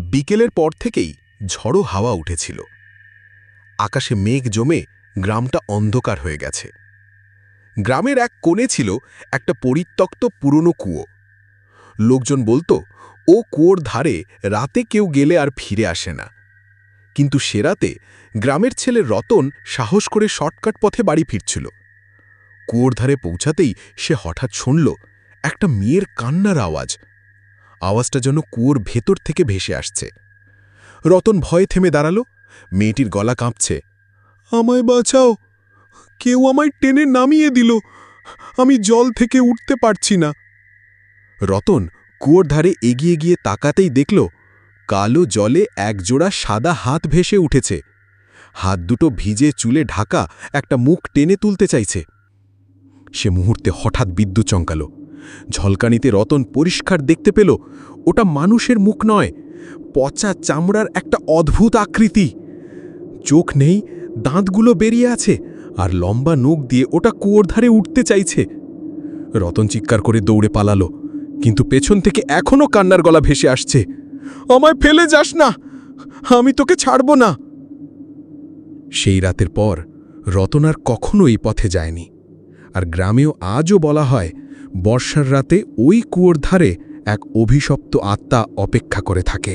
বিকেলের পর থেকেই ঝড়ো হাওয়া উঠেছিল। আকাশে মেঘ জমে গ্রামটা অন্ধকার হয়ে গেছে। গ্রামের এক কোণে ছিল একটা পরিত্যক্ত পুরনো কুয়ো। লোকজন বলতো, ও কুয়োর ধারে রাতে কেউ গেলে আর ফিরে আসে না। কিন্তু সে রাতে গ্রামের ছেলে রতন সাহস করে শর্টকাট পথে বাড়ি ফিরছিল। কুয়োর ধারে পৌঁছাতেই সে হঠাৎ শুনল একটা মেয়ের কান্নার আওয়াজ। আওয়াজটা যেন কুয়োর ভেতর থেকে ভেসে আসছে। রতন ভয়ে থেমে দাঁড়াল। মেয়েটির গলা কাঁপছে। আমায় বাঁচাও। কেউ আমায় টেনে নামিয়ে দিল। আমি জল থেকে উঠতে পারছি না। রতন কুয়োর ধারে এগিয়ে গিয়ে তাকাতেই দেখল, কালো জলে একজোড়া সাদা হাত ভেসে উঠেছে। হাত দুটো ভিজে চুলে ঢাকা একটা মুখ টেনে তুলতে চাইছে। সে মুহূর্তে হঠাৎ বিদ্যুৎ চমকাল। ঝলকানিতে রতন পরিষ্কার দেখতে পেল, ওটা মানুষের মুখ নয়, পচা চামড়ার একটা অদ্ভুত আকৃতি। চোখ নেই, দাঁতগুলো বেরিয়ে আছে, আর লম্বা নখ দিয়ে ওটা কুয়োর ধারে উঠতে চাইছে। রতন চিৎকার করে দৌড়ে পালালো, কিন্তু পেছন থেকে এখনও কান্নার গলা ভেসে আসছে। আমায় ফেলে যাস না, আমি তোকে ছাড়ব না। সেই রাতের পর রতন আর কখনো এই পথে যায়নি, আর গ্রামেও আজও বলা হয় বর্ষার রাতে ওই কুয়োর ধারে এক অভিশপ্ত আত্মা অপেক্ষা করে থাকে।